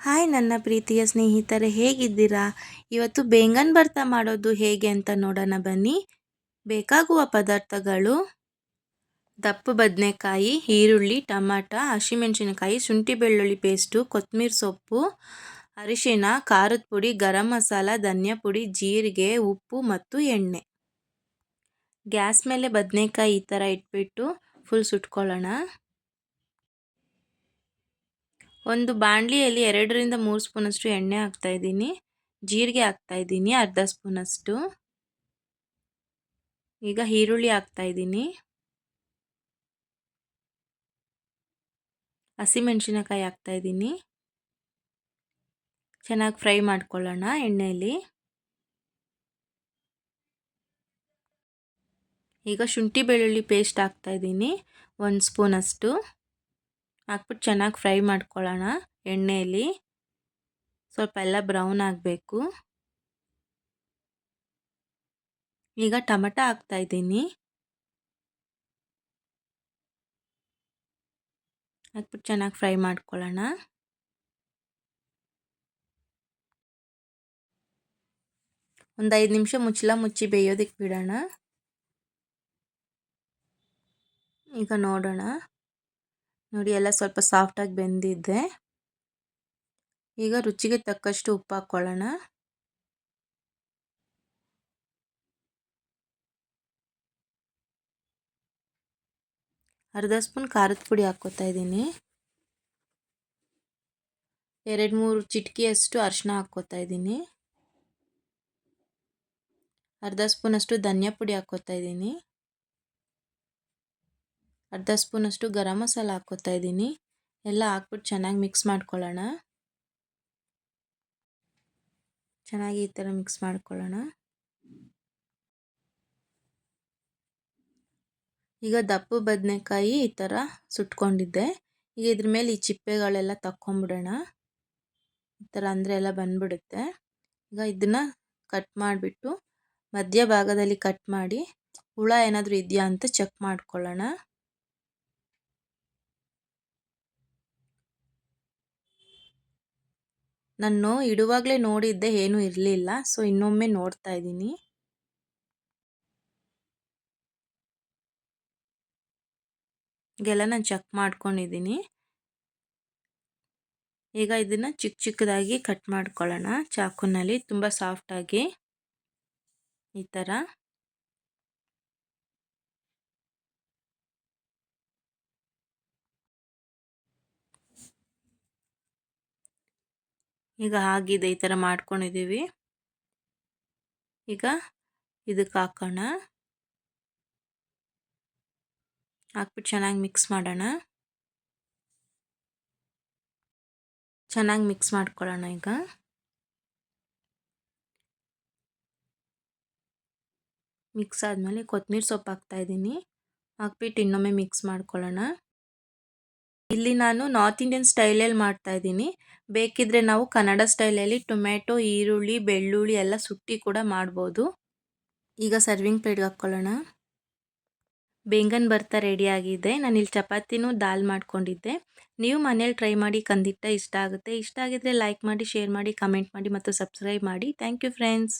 Hi ನನ್ನ ಪ್ರೀತಿಯ ಸ್ನೇಹಿತರೆ, ಹೇಗಿದ್ದೀರಾ? ಇವತ್ತು ಬೇಂಗನ್ ಭರ್ತ ಮಾಡೋದು ಹೇಗೆ ಅಂತ ನೋಡೋಣ ಬನ್ನಿ. ಬೇಕಾಗುವ ಪದಾರ್ಥಗಳು, ದಪ್ಪ ಬದನೆಕಾಯಿ, ಈರುಳ್ಳಿ, ಟಮಾಟ, ಹಸಿಮೆಣಸಿನಕಾಯಿ, ಶುಂಠಿ ಬೆಳ್ಳುಳ್ಳಿ ಪೇಸ್ಟು ಕೊತ್ತಂಬರಿ ಸೊಪ್ಪು ಅರಿಶಿನ ಖಾರದ ಪುಡಿ, ಗರಂ ಮಸಾಲ, ಧನಿಯಾ ಪುಡಿ, ಜೀರಿಗೆ, ಉಪ್ಪು ಮತ್ತು ಎಣ್ಣೆ. ಗ್ಯಾಸ್ ಮೇಲೆ ಬದನೆಕಾಯಿ ಈ ಥರ ಇಟ್ಬಿಟ್ಟು ಫುಲ್ ಸುಟ್ಕೊಳ್ಳೋಣ. ಒಂದು ಬಾಣಲಿಯಲ್ಲಿ ಎರಡರಿಂದ ಮೂರು ಸ್ಪೂನಷ್ಟು ಎಣ್ಣೆ ಹಾಕ್ತಾ ಇದ್ದೀನಿ. ಜೀರಿಗೆ ಹಾಕ್ತಾ ಇದ್ದೀನಿ, ಅರ್ಧ ಸ್ಪೂನಷ್ಟು. ಈಗ ಈರುಳ್ಳಿ ಹಾಕ್ತಾ ಇದ್ದೀನಿ. ಹಸಿಮೆಣಸಿನಕಾಯಿ ಹಾಕ್ತಾಯಿದ್ದೀನಿ ಚೆನ್ನಾಗಿ ಫ್ರೈ ಮಾಡ್ಕೊಳ್ಳೋಣ ಎಣ್ಣೆಯಲ್ಲಿ ಈಗ ಶುಂಠಿ ಬೆಳ್ಳುಳ್ಳಿ ಪೇಸ್ಟ್ ಹಾಕ್ತಾ ಇದ್ದೀನಿ, ಒಂದು ಸ್ಪೂನಷ್ಟು. ಹಾಕ್ಬಿಟ್ಟು ಚೆನ್ನಾಗಿ ಫ್ರೈ ಮಾಡ್ಕೊಳ್ಳೋಣ ಎಣ್ಣೆಯಲ್ಲಿ ಸ್ವಲ್ಪ ಎಲ್ಲ ಬ್ರೌನ್ ಆಗಬೇಕು. ಈಗ ಟಮಟ ಹಾಕ್ತಾಯಿದ್ದೀನಿ ಹಾಕ್ಬಿಟ್ಟು ಚೆನ್ನಾಗಿ ಫ್ರೈ ಮಾಡ್ಕೊಳ್ಳೋಣ. ಒಂದು ಐದು ನಿಮಿಷ ಮುಚ್ಚಲ ಮುಚ್ಚಿ ಬೇಯೋದಕ್ಕೆ ಬಿಡೋಣ. ಈಗ ನೋಡೋಣ. ನೋಡಿ ಎಲ್ಲ ಸ್ವಲ್ಪ ಸಾಫ್ಟಾಗಿ ಬೆಂದಿದೆ. ಈಗ ರುಚಿಗೆ ತಕ್ಕಷ್ಟು ಉಪ್ಪು ಹಾಕ್ಕೊಳ್ಳೋಣ ಅರ್ಧ ಸ್ಪೂನ್ ಖಾರದ ಪುಡಿ ಹಾಕ್ಕೋತಾ ಇದ್ದೀನಿ. ಎರಡು ಮೂರು ಚಿಟಕಿಯಷ್ಟು ಅರಿಶಿನ ಹಾಕ್ಕೋತಾ ಇದ್ದೀನಿ. ಅರ್ಧ ಸ್ಪೂನಷ್ಟು ಧನಿಯಾ ಪುಡಿ ಹಾಕ್ಕೋತಾ ಇದ್ದೀನಿ. ಅರ್ಧ ಸ್ಪೂನಷ್ಟು ಗರಂ ಮಸಾಲ ಹಾಕ್ಕೋತಾ ಇದ್ದೀನಿ. ಎಲ್ಲ ಹಾಕ್ಬಿಟ್ಟು ಚೆನ್ನಾಗಿ ಮಿಕ್ಸ್ ಮಾಡ್ಕೊಳ್ಳೋಣ. ಚೆನ್ನಾಗಿ ಈ ಥರ ಮಿಕ್ಸ್ ಮಾಡ್ಕೊಳ್ಳೋಣ. ಈಗ ದಪ್ಪು ಬದನೆಕಾಯಿ ಈ ಥರ ಸುಟ್ಕೊಂಡಿದ್ದೆ. ಈಗ ಇದ್ರ ಮೇಲೆ ಈ ಚಿಪ್ಪೆಗಳೆಲ್ಲ ತಕ್ಕೊಂಬಿಡೋಣ. ಈ ಥರ ಅಂದರೆ ಎಲ್ಲ ಬಂದ್ಬಿಡುತ್ತೆ. ಈಗ ಇದನ್ನು ಕಟ್ ಮಾಡಿಬಿಟ್ಟು ಮಧ್ಯ ಭಾಗದಲ್ಲಿ ಕಟ್ ಮಾಡಿ ಹುಳ ಏನಾದರೂ ಇದೆಯಾ ಅಂತ ಚೆಕ್ ಮಾಡ್ಕೊಳ್ಳೋಣ. ನಾನು ಇಡುವಾಗಲೇ ನೋಡಿದ್ದೆ ಏನೂ ಇರಲಿಲ್ಲ, ಸೊ ಇನ್ನೊಮ್ಮೆ ನೋಡ್ತಾ ಇದ್ದೀನಿ. ಈಗೆಲ್ಲ ನಾನು ಚೆಕ್ ಮಾಡ್ಕೊಂಡಿದ್ದೀನಿ. ಈಗ ಇದನ್ನು ಚಿಕ್ಕ ಚಿಕ್ಕದಾಗಿ ಕಟ್ ಮಾಡ್ಕೊಳ್ಳೋಣ. ಚಾಕುನಲ್ಲಿ ತುಂಬ ಸಾಫ್ಟಾಗಿ ಈ ಥರ ಈಗ ಆಗಿದೆ ಈ ಥರ ಮಾಡ್ಕೊಂಡಿದ್ದೀವಿ. ಈಗ ಇದಕ್ಕೆ ಹಾಕೋಣ. ಹಾಕ್ಬಿಟ್ಟು ಚೆನ್ನಾಗಿ ಮಿಕ್ಸ್ ಮಾಡೋಣ. ಚೆನ್ನಾಗಿ ಮಿಕ್ಸ್ ಮಾಡ್ಕೊಳ್ಳೋಣ ಈಗ. ಮಿಕ್ಸ್ ಆದಮೇಲೆ ಕೊತ್ತಂಬರಿ ಸೊಪ್ಪು ಹಾಕ್ತಾಯಿದ್ದೀನಿ ಹಾಕ್ಬಿಟ್ಟು ಇನ್ನೊಮ್ಮೆ ಮಿಕ್ಸ್ ಮಾಡ್ಕೊಳ್ಳೋಣ. ಇಲ್ಲಿ ನಾನು ನಾರ್ತ್ ಇಂಡಿಯನ್ ಸ್ಟೈಲಲ್ಲಿ ಮಾಡ್ತಾ ಇದ್ದೀನಿ. ಬೇಕಿದ್ರೆ ನಾವು ಕನ್ನಡ ಸ್ಟೈಲಲ್ಲಿ ಟೊಮೆಟೊ ಈರುಳ್ಳಿ, ಬೆಳ್ಳುಳ್ಳಿ ಎಲ್ಲ ಸುಟ್ಟಿ ಕೂಡ ಮಾಡ್ಬೋದು. ಈಗ ಸರ್ವಿಂಗ್ ಪ್ಲೇಟ್ಗೆ ಹಾಕ್ಕೊಳ್ಳೋಣ. ಬೇಂಗನ್ ಬರ್ತಾ ರೆಡಿಯಾಗಿದೆ ಇಲ್ಲಿ ಚಪಾತಿನೂ ದಾಲ್ ಮಾಡ್ಕೊಂಡಿದ್ದೆ. ನೀವು ಮನೇಲಿ ಟ್ರೈ ಮಾಡಿ ಕಂದಿಟ್ಟ ಇಷ್ಟ ಆಗುತ್ತೆ. ಇಷ್ಟ ಆಗಿದ್ರೆ ಲೈಕ್ ಮಾಡಿ, ಶೇರ್ ಮಾಡಿ, ಕಮೆಂಟ್ ಮಾಡಿ ಮತ್ತು ಸಬ್ಸ್ಕ್ರೈಬ್ ಮಾಡಿ. Thank you friends.